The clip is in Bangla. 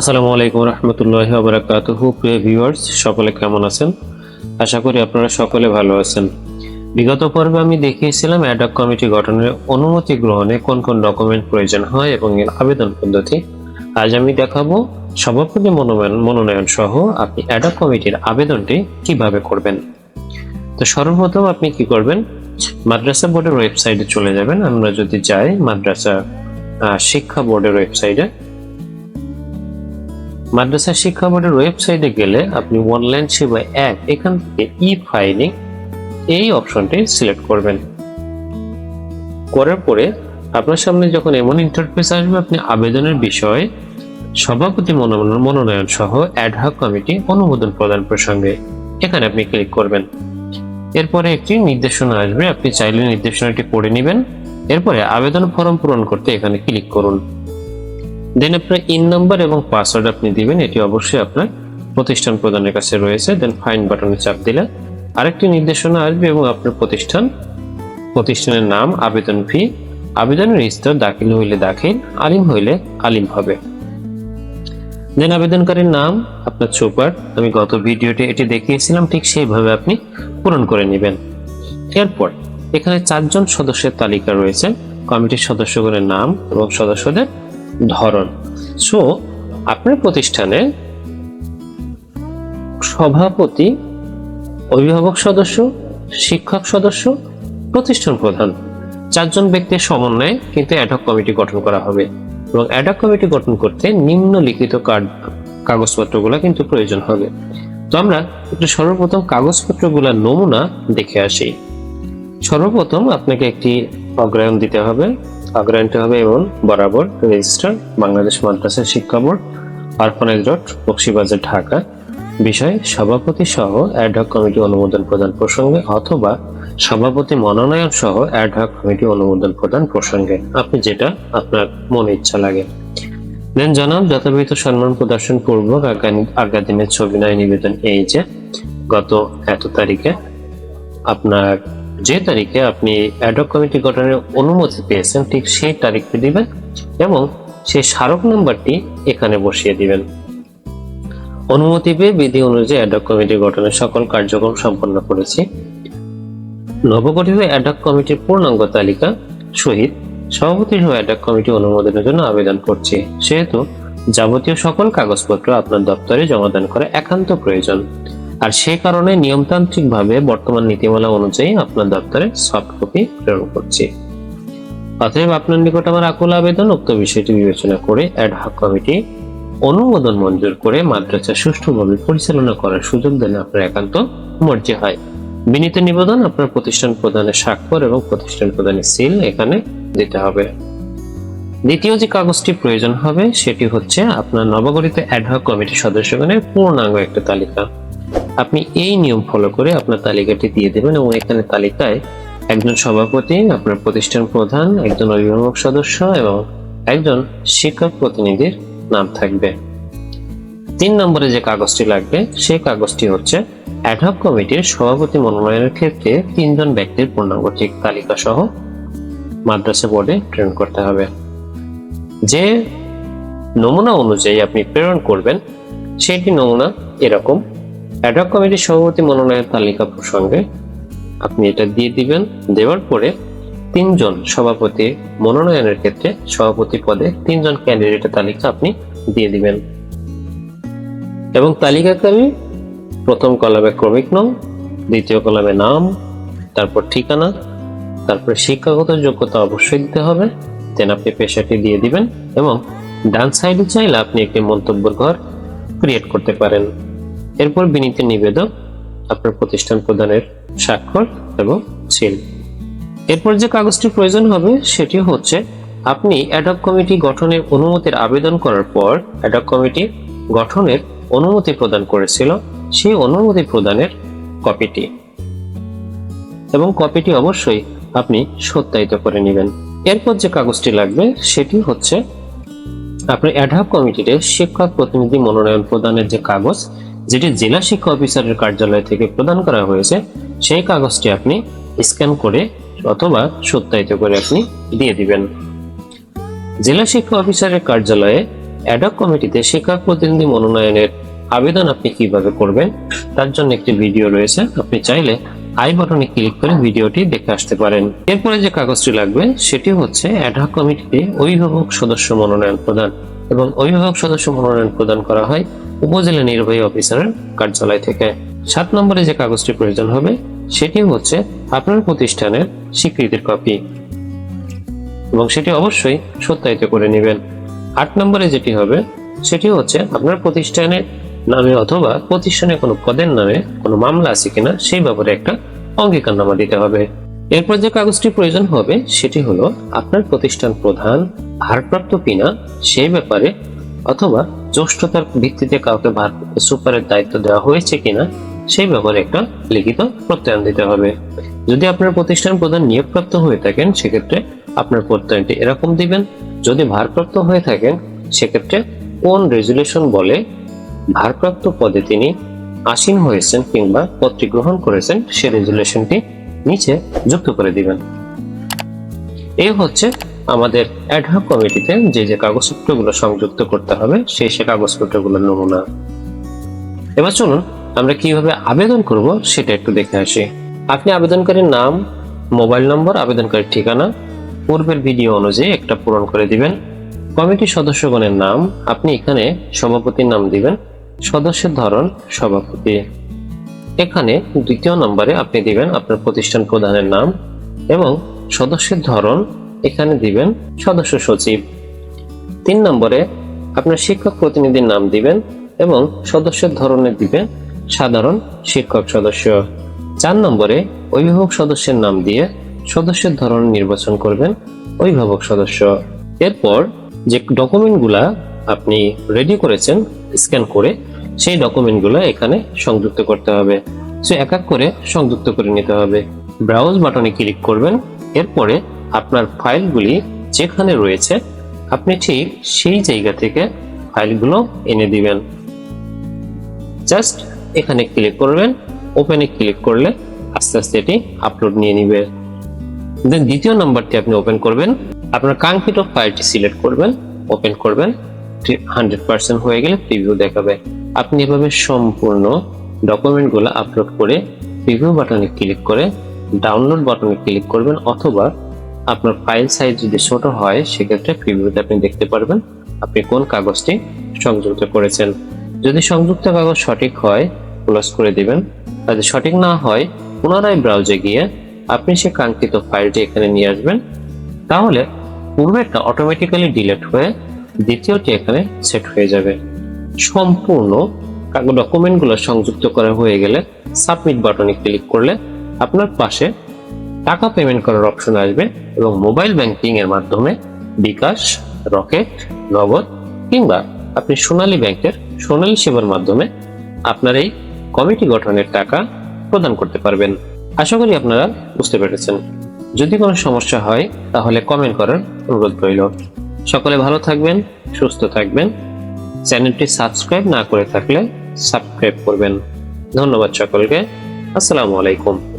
আসসালামু আলাইকুম রহমতুল্লাহ বারাকাতুহু। প্রিয় ভিউয়ার্স, সকলে কেমন আছেন? আশা করি আপনারা সকলে ভালো আছেন। বিগত পর্বে আমি দেখিয়েছিলাম অ্যাডক কমিটি গঠনের অনুমতি গ্রহণে কোন কোন ডকুমেন্ট প্রয়োজন হয় এবং এর আবেদন পদ্ধতি। আজ আমি দেখাবো সভাপতি মনোনয়ন মনোনয়ন সহ আপনি অ্যাডক কমিটির আবেদনটি কীভাবে করবেন। তো সর্বপ্রথম আপনি কি করবেন? মাদ্রাসা বোর্ডের ওয়েবসাইটে চলে যাবেন। আমরা যদি যাই মাদ্রাসা শিক্ষা বোর্ডের ওয়েবসাইটে মাদ্রাসা শিক্ষা বোর্ডের ওয়েবসাইটে গেলে আপনি অনলাইন সেবা অ্যাপ এখান থেকে ই ফাইলিং এই অপশনটি সিলেক্ট করবেন। করার পরে আপনার সামনে যখন এমন ইন্টারফেস আসবে, আপনি আবেদনের বিষয়ে সভাপতি মনোনয়ন মনোনয়ন সহ অ্যাডহক কমিটি অনুমোদন প্রদান প্রসঙ্গে এখানে আপনি ক্লিক করবেন। এরপরে একটি নির্দেশনা আসবে, আপনি চাইলে নির্দেশনাটি পড়ে নেবেন। এরপরে আবেদন ফর্ম পূরণ করতে এখানে ক্লিক করুন। দেন আপনার ইন নাম্বার এবং পাসওয়ার্ড আপনি দিবেন, এটি অবশ্যই আপনার প্রতিষ্ঠান প্রদানের কাছে রয়েছে। দেন ফাইন বাটনে চাপ দিলে আরেকটি নির্দেশনা আসবে এবং আপনার প্রতিষ্ঠান, প্রতিষ্ঠানের নাম, আবেদন ফি আবেদনের স্তর দাখিল হইলে দাখিল, আলিম হইলে আলিম হবে। দেন আবেদনকারীর নাম, আপনার চোপার আমি গত ভিডিওতে এটি দেখিয়েছিলাম, ঠিক সেইভাবে আপনি পূরণ করে নেবেন। এরপর এখানে চারজন সদস্যের তালিকা রয়েছে। কমিটির সদস্যগণের নাম এবং সদস্যদের ধরন। সো আপনার প্রতিষ্ঠানে সভাপতি, অভিভাবক সদস্য, শিক্ষক সদস্য, প্রতিষ্ঠান প্রধান, চারজন ব্যক্তির সমন্বয়ে কিন্তু অ্যাডহক কমিটি গঠন করা হবে এবং অ্যাডহক কমিটি গঠন করতে নিম্নলিখিত কাগজপত্রগুলো কিন্তু প্রয়োজন হবে। তো আমরা একটু সর্বপ্রথম কাগজপত্রগুলোর নমুনা দেখে আসি। সর্বপ্রথম আপনাকে একটি অগ্রায়ন দিতে হবে। অগ্রায়নটি হবে এবং বরাবর রেজিস্টার বাংলাদেশ মাদ্রাসা শিক্ষা board orphanage road Bakshibazar, Dhaka. বিষয় সভাপতি সহ অ্যাডহক কমিটি অনুমোদন প্রদান প্রসঙ্গে অথবা সভাপতি মনোনয়ন সহ অ্যাডহক কমিটি অনুমোদন প্রদান প্রসঙ্গে। আপনি যেটা আপনার মনে ইচ্ছা লাগে। দেন জানাব, যথাবিহিত সম্মান প্রদর্শন পূর্বক আগামী ছবি নয় নিবেদন এই যে, গত এত তারিখে আপনার যে তারিখে আপনি অ্যাডক কমিটি গঠনের অনুমতি পেয়েছেন, ঠিক সেই তারিখটি দিবেন এবং সেই স্মারক নাম্বারটি এখানে বসিয়ে দিবেন। অনুমতি পেয়ে বিধি অনুযায়ী অ্যাডক কমিটি গঠনের সকল কার্যক্রম সম্পন্ন করেছি। নবগঠিত অ্যাডক কমিটির পূর্ণাঙ্গ তালিকা সহিত সভাপতি সহ অ্যাডক কমিটি অনুমোদনের জন্য আবেদন করছি। সেহেতু যাবতীয় সকল কাগজপত্র আপনার দপ্তরে জমাদান করা একান্ত প্রয়োজন। আর সে কারণে নিয়মতান্ত্রিকভাবে বর্তমান নীতিমালা অনুযায়ী আপনার দপ্তরে সফট কপি প্রেরণ করছি। অতএব আপনার নিকট আমার আকুল আবেদন, উক্ত বিষয়টি বিবেচনা করে অ্যাড হক কমিটি অনুমোদন মঞ্জুর করে মাদ্রাসা সুষ্ঠুভাবে পরিচালনা করার সুযোগ দেন আপনার একান্ত মর্জি হয়। বিনীত নিবেদন আপনার প্রতিষ্ঠান প্রদানের স্বাক্ষর এবং প্রতিষ্ঠান প্রদানের সিল এখানে দিতে হবে। দ্বিতীয় যে কাগজটি প্রয়োজন হবে, সেটি হচ্ছে আপনার নবগঠিত অ্যাডহক কমিটির সদস্যগণের পূর্ণাঙ্গ একটা তালিকা। আপনি এই নিয়ম ফলো করে আপনার তালিকাটি দিয়ে দেবেন এবং এখানে তালিকায় একজন সভাপতি, আপনার প্রতিষ্ঠান প্রধান, একজন অভিভাবক সদস্য এবং একজন শিক্ষক প্রতিনিধির নাম থাকবে। তিন নম্বরে যে কাগজটি লাগবে, সেই কাগজটি হচ্ছে অ্যাডহক কমিটির সভাপতি মনোনয়নের ক্ষেত্রে তিনজন ব্যক্তির পূর্ণাঙ্গ তালিকা সহ মাদ্রাসা বোর্ডে প্রেরণ করতে হবে। যে নমুনা অনুযায়ী আপনি প্রেরণ করবেন, সেটি নমুনা এরকম অ্যাডহক কমিটির সভাপতি মনোনয়ন তালিকা প্রসঙ্গে আপনি এটা দিয়ে দিবেন। দেওয়ার পরে তিনজন সভাপতি মনোনয়নের ক্ষেত্রে সভাপতি পদে তিনজন ক্যান্ডিডেটের তালিকা আপনি দিয়ে দিবেন। এবং তালিকাকারী প্রথম কলামে ক্রমিক নাম দ্বিতীয় কলামে নাম, তারপর ঠিকানা, তারপরে শিক্ষাগত যোগ্যতা অবশ্যই দিতে হবে। দেন আপনি পেশাটি দিয়ে দিবেন এবং ডান সাইডে চাইলে আপনি একটি মন্তব্য ঘর ক্রিয়েট করতে পারেন। এরপর বিনীত নিবেদক আপনার প্রতিষ্ঠান প্রদানের স্বাক্ষর এবং সিল। এরপর যে কাগজটি প্রয়োজন হবে, সেটি হচ্ছে, আপনি অ্যাডক কমিটি গঠনের অনুমতির আবেদন করার পর অ্যাডক কমিটি গঠনের অনুমতি প্রদান করেছিল, সেই অনুমতি প্রদানের কপিটি এবং কপিটি অবশ্যই আপনি সত্যায়িত করে নেবেন। এরপর যে কাগজটি লাগবে, সেটি হচ্ছে, আপনার অ্যাডহক কমিটিতে শিক্ষক প্রতিনিধি মনোনয়ন প্রদানের যে কাগজ যেটি জেলা শিক্ষা অফিসারের কার্যালয় থেকে প্রদান করা হয়েছে, সেই কাগজটি আপনি স্ক্যান করে অথবা সত্যায়িত করে আপনি দিয়ে দিবেন। জেলা শিক্ষা অফিসারের কার্যালয়ে অ্যাডক কমিটিতে শিক্ষক প্রতিনিধি মনোনয়নের আবেদন আপনি কীভাবে করবেন, তার জন্য একটি ভিডিও রয়েছে। আপনি চাইলে আই বাটনে ক্লিক করে ভিডিওটি দেখে আসতে পারেন। এরপরে যে কাগজটি লাগবে, সেটি হচ্ছে অ্যাডহক কমিটিতে অভিভাবক সদস্য মনোনয়ন প্রদান। এবং অভিভাবক সদস্য মনোনয়ন প্রদান করা হয় উপজেলা নির্বাহী অফিসারের কার্যালয় থেকে। সাত নম্বরে যে কাগজটি প্রয়োজন হবে সেটি হচ্ছে আপনার প্রতিষ্ঠানের স্বীকৃতির কপি। এবং সেটি অবশ্যই সত্যায়িত করে নেবেন। আট নম্বরে যেটি হবে সেটি হচ্ছে আপনার প্রতিষ্ঠানের নামে অথবা প্রতিষ্ঠানে কোনো পদের নামে কোনো মামলা আছে কিনা, সেই ব্যাপারে একটা অঙ্গীকারনামা দিতে হবে। এরপর যে কাগজটি প্রয়োজন হবে, সেটি হলো আপনার প্রতিষ্ঠান প্রধান, ভারপ্রাপ্ত কিনা, সেই ব্যাপারে, অথবা জ্যেষ্ঠতার ভিত্তিতে কাউকে ভারপ্রাপ্ত সুপারের দায়িত্ব দেওয়া হয়েছে কিনা, সেই ব্যাপারে একটা লিখিত প্রত্যয়ন দিতে হবে। যদি আপনার প্রতিষ্ঠান প্রধান নিয়োগপ্রাপ্ত হয়ে থাকেন, সেক্ষেত্রে আপনার প্রত্যয়নটি এরকম দিবেন, যদি ভারপ্রাপ্ত হয়ে থাকেন, সেক্ষেত্রে কোন রেজুলেশন বলে ভারপ্রাপ্ত পদে তিনি আসীন হয়েছেন কিংবা পদটি গ্রহণ করেছেন, সে রেজুলেশনটি নিচে যুক্ত করে দিবেন। এই হচ্ছে আমাদের অ্যাডহক কমিটিতে যে যে কাগজপত্রগুলো সংযুক্ত করতে হবে, সেই সে কাগজপত্রগুলোর নমুনা। এবার চলুন আমরা কীভাবে আবেদন করব সেটা একটু দেখে আসি। আপনি আবেদনকারীর নাম, মোবাইল নম্বর, আবেদনকারীর ঠিকানা, পূর্বের ভিডিও অনুযায়ী একটা পূরণ করে দিবেন। কমিটির সদস্যগণের নাম, আপনি এখানে সভাপতির নাম দিবেন, সদস্যের ধরন সভাপতি। এখানে দ্বিতীয় নম্বরে আপনি দিবেন আপনার প্রতিষ্ঠান প্রধানের নাম এবং সদস্যের ধরন, এখানে দিবেন সদস্য সচিব। তিন নম্বরে আপনার শিক্ষক প্রতিনিধির নাম দিবেন এবং সদস্যের ধরনের দিবেন সাধারণ শিক্ষক সদস্য। চার নম্বরে অভিভাবক সদস্যের নাম দিয়ে সদস্যের ধরন নির্বাচন করবেন অভিভাবক সদস্য। এরপর যে ডকুমেন্টগুলা আপনি রেডি করেছেন স্ক্যান করে সেই ডকুমেন্টগুলো এখানে সংযুক্ত করতে হবে। সো এক এক করে সংযুক্ত করে নিতে হবে। ব্রাউজ বাটনে ক্লিক করবেন। এরপরে আপনার ফাইলগুলি যেখানে রয়েছে, আপনি ঠিক সেই জায়গা থেকে ফাইলগুলো এনে দিবেন। জাস্ট এখানে ক্লিক করবেন। ওপেনে ক্লিক করলে আস্তে আস্তে এটি আপলোড নিয়ে নিবে। দেন দ্বিতীয় নাম্বারটি আপনি ওপেন করবেন। আপনার কাঙ্ক্ষিত ফাইলটি সিলেক্ট করবেন। ওপেন করবেন। হান্ড্রেড পার্সেন্ট হয়ে গেলে প্রিভিউ দেখাবে। আপনি এভাবে সম্পূর্ণ ডকুমেন্টগুলো আপলোড করে প্রিভিউ বাটনে ক্লিক করে ডাউনলোড বাটনে ক্লিক করবেন অথবা আপনার ফাইল সাইজ যদি ছোট হয়, সেক্ষেত্রে প্রিভিউতে আপনি দেখতে পারবেন আপনি কোন কাগজটি সংযুক্ত করেছেন। যদি সংযুক্ত কাগজ সঠিক হয় ক্লোজ করে দিবেন। আর যদি সঠিক না হয়, পুনরায় ব্রাউজে গিয়ে আপনি সে কাঙ্ক্ষিত ফাইলটি এখানে নিয়ে আসবেন। তাহলে পূর্বেরটা অটোমেটিক্যালি ডিলিট হয়ে দ্বিতীয়টি এখানে সেট হয়ে যাবে। সম্পূর্ণ ডকুমেন্টগুলো সংযুক্ত করা হয়ে গেলে সাবমিট বাটনে ক্লিক করলে আপনার পাশে টাকা পেমেন্ট করার অপশন আসবে এবং মোবাইল ব্যাংকিং এর মাধ্যমে বিকাশ রকেট নগদ কিংবা আপনি সোনালী ব্যাংকের সোনালী সেবার মাধ্যমে আপনার এই কমিটি গঠনের টাকা প্রদান করতে পারবেন। আশা করি আপনারা বুঝতে পেরেছেন। যদি কোনো সমস্যা হয় তাহলে কমেন্ট করার অনুরোধ রইল। সকলে ভালো থাকবেন, সুস্থ থাকবেন। চ্যানেলটি সাবস্ক্রাইব না করে থাকলে সাবস্ক্রাইব করবেন। ধন্যবাদ সকলকে। আসসালামু আলাইকুম।